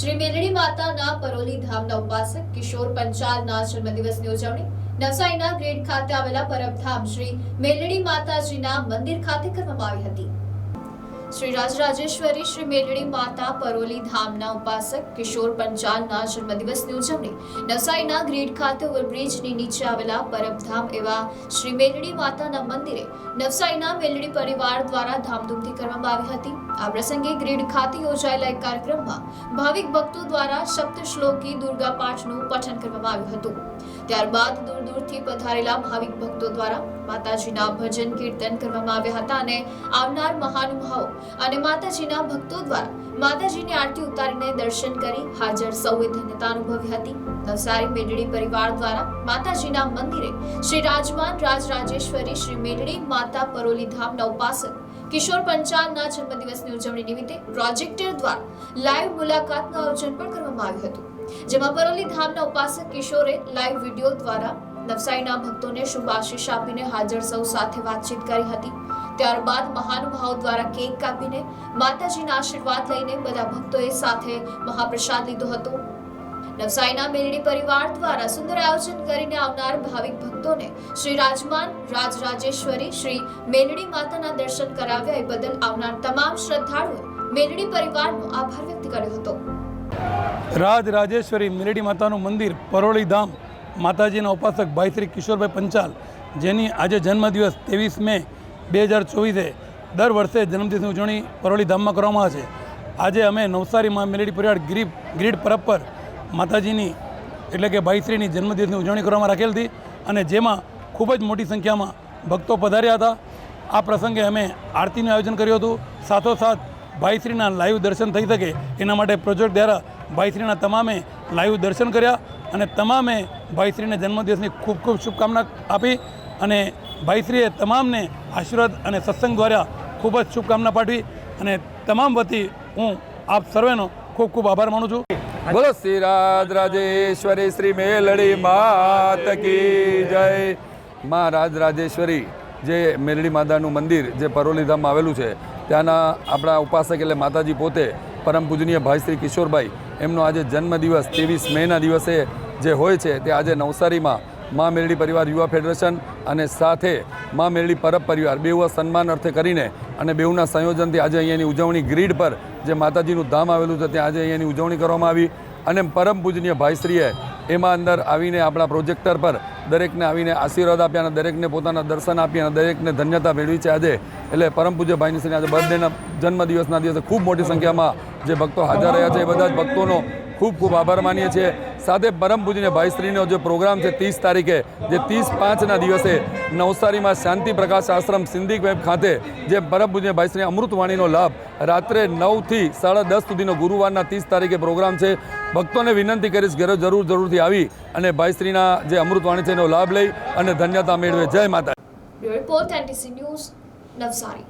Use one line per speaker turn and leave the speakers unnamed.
શ્રી મેલડી માતાના પરોલી ધામના ઉપાસક કિશોર પંચાલના જન્મદિવસની ઉજવણી. નવસારીના ગ્રેડ ખાતે આવેલા પરબધામ શ્રી મેલડી માતાજીના મંદિર ખાતે કરવામાં આવી હતી. શ્રી રાજરાજેશ્વરી શ્રી મેલડી માતા પરોલી ધામના ઉપાસક કિશોર પંચાલના જન્મદિવસની ઉજવણી નવસારીના ગ્રીડ ખાતે ઓવરબ્રિજની નીચે આવેલા પરબધામ એવા શ્રી મેલડી માતાના મંદિરે નવસારીના મેલડી પરિવાર દ્વારા ધામધૂમથી કરવામાં આવી હતી. આ પ્રસંગે ગ્રીડ ખાતે યોજાયેલા એક કાર્યક્રમમાં ભાવિક ભક્તો દ્વારા સપ્ત શ્લોકી દુર્ગા પાઠનું પઠન કરવામાં આવ્યું હતું. ત્યારબાદ દૂર દૂરથી પધારેલા ભાવિક ભક્તો દ્વારા માતાજીના ભજન કીર્તન કરવામાં આવ્યા હતા અને આવનાર મહાનુભાવો અને માતાજીના ભક્તો દ્વારા માતાજીની આરતી ઉતારીને દર્શન કરી હાજર સૌએ ધન્યતા અનુભવી હતી. નવસારી મેડડી પરિવાર દ્વારા માતાજીના મંદિરે શ્રી રાજમાન રાજરાજેશ્વરી શ્રી મેડડી માતા પરોલી ધામના ઉપાસક કિશોર પંચાલના જન્મદિવસની ઉજવણી નિમિત્તે પ્રોજેક્ટર દ્વારા લાઈવ મુલાકાતનું આયોજન પણ કરવામાં આવ્યું હતું. જેમાં પરોલી ધામના ઉપાસક કિશોરે લાઈવ વીડિયો દ્વારા નવસારીના ભક્તોને શુભ આશીષ આપીને હાજર સૌ સાથે વાતચીત કરી હતી. ત્યારબાદ મહાનુભાવ દ્વારા કેક કાપીને માતાજીના આશીર્વાદ લઈને બધા ભક્તોએ સાથે મહાપ્રસાદ લીધો હતો. નવસારીના મેલડી પરિવાર દ્વારા સુંદર આયોજન કરીને આવનાર ભાવિક ભક્તોને શ્રી રાજમાન, રાજરાજેશ્વરી, શ્રી મેલડી માતાના દર્શન કરાવ્યા એ બદલ આવનાર તમામ શ્રદ્ધાળુઓ મેલડી પરિવારનો આભાર વ્યક્ત કર્યો હતો.
રાજ રાજેશ્વરી મેરડી માતાનું મંદિર પરોળી ધામ માતાજીના ઉપાસક ભાઈ શ્રી કિશોરભાઈ પંચાલ, જેની આજે જન્મદિવસ ત્રેવીસ મે બે હજાર ચોવીસે દર વર્ષે જન્મદિવસની ઉજવણી પરોળી ધામમાં કરવામાં આવે છે. આજે અમે નવસારીમાં મેલેડી પરિવાર ગ્રીપ ગ્રીડ પરબ પર માતાજીની એટલે કે ભાઈશ્રીની જન્મદિવસની ઉજવણી કરવામાં રાખેલ હતી અને જેમાં ખૂબ જ મોટી સંખ્યામાં ભક્તો પધાર્યા હતા. આ પ્રસંગે અમે આરતીનું આયોજન કર્યું હતું. સાથોસાથ ભાઈશ્રીના લાઈવ દર્શન થઈ શકે એના માટે પ્રોજેક્ટ દ્વારા ભાઈશ્રીના તમામે લાઈવ દર્શન કર્યા અને તમામે ભાઈશ્રીને જન્મદિવસની ખૂબ ખૂબ શુભકામના આપી અને ભાઈશ્રીએ તમામને આશીર્વાદ અને સત્સંગ દ્વારા ખૂબ જ શુભકામના પાઠવી અને તમામ વતી હું આપ સર્વેનો ખૂબ ખૂબ આભાર માનું છું.
બોલો, શ્રી રાજ રાજેશ્વરી શ્રી મેલડી માત કી જય. મા રાજ રાજેશ્વરી જે મેલડી માતાનું મંદિર જે પરોલી ધામમાં આવેલું છે, ત્યાંના આપણા ઉપાસક એટલે માતાજી પોતે, પરમ પૂજનીય ભાઈ શ્રી કિશોરભાઈ, એમનો આજે જન્મદિવસ, ત્રેવીસ મેના દિવસે જે હોય છે, તે આજે નવસારીમાં મા મેરડી પરિવાર યુવા ફેડરેશન અને સાથે મા મેરડી પરબ પરિવાર. બેઉ સન્માન અર્થે કરીને અને બેઉના સંયોજનથી આજે અહીંયાની ઉજવણી ગ્રીડ પર જે માતાજીનું ધામ આવેલું છે, ત્યાં આજે અહીંયાની ઉજવણી કરવામાં આવી. અને પરમ પૂજનીય ભાઈશ્રીએ એમાં અંદર આવીને આપણા પ્રોજેક્ટર પર દરેકને આવીને આશીર્વાદ આપ્યા અને દરેકને પોતાના દર્શન આપી અને દરેકને ધન્યતા મેળવી છે આજે. એટલે પરમ પૂજ્ય ભાઈની શ્રી આજે બર્થડેના જન્મદિવસના દિવસે ખૂબ મોટી સંખ્યામાં જે ભક્તો હાજર રહ્યા છે એ બધા જ ભક્તોનો ખૂબ ખૂબ આભાર માનીએ છીએ. સાથે પરમ પૂજ્ય ભાઈશ્રીનો જે પ્રોગ્રામ છે ત્રીસ તારીખે, જે ત્રીસ પાંચના દિવસે નવસારીમાં શાંતિ પ્રકાશ આશ્રમ સિંધી વેબ ખાતે, જે પરમ પૂજ્ય ભાઈશ્રી અમૃતવાણીનો લાભ રાત્રે નવથી સાડા દસ સુધીનો ગુરુવારના ત્રીસ તારીખે પ્રોગ્રામ છે. ભક્તોને વિનંતી કરીશ, ઘરે જરૂર જરૂરથી આવી અને ભાઈશ્રીના જે અમૃતવાણી છે એનો લાભ લઈ અને ધન્યતા મેળવે. જય માતા
રિપોર્ટ એનટીસી ન્યૂઝ નવસારી.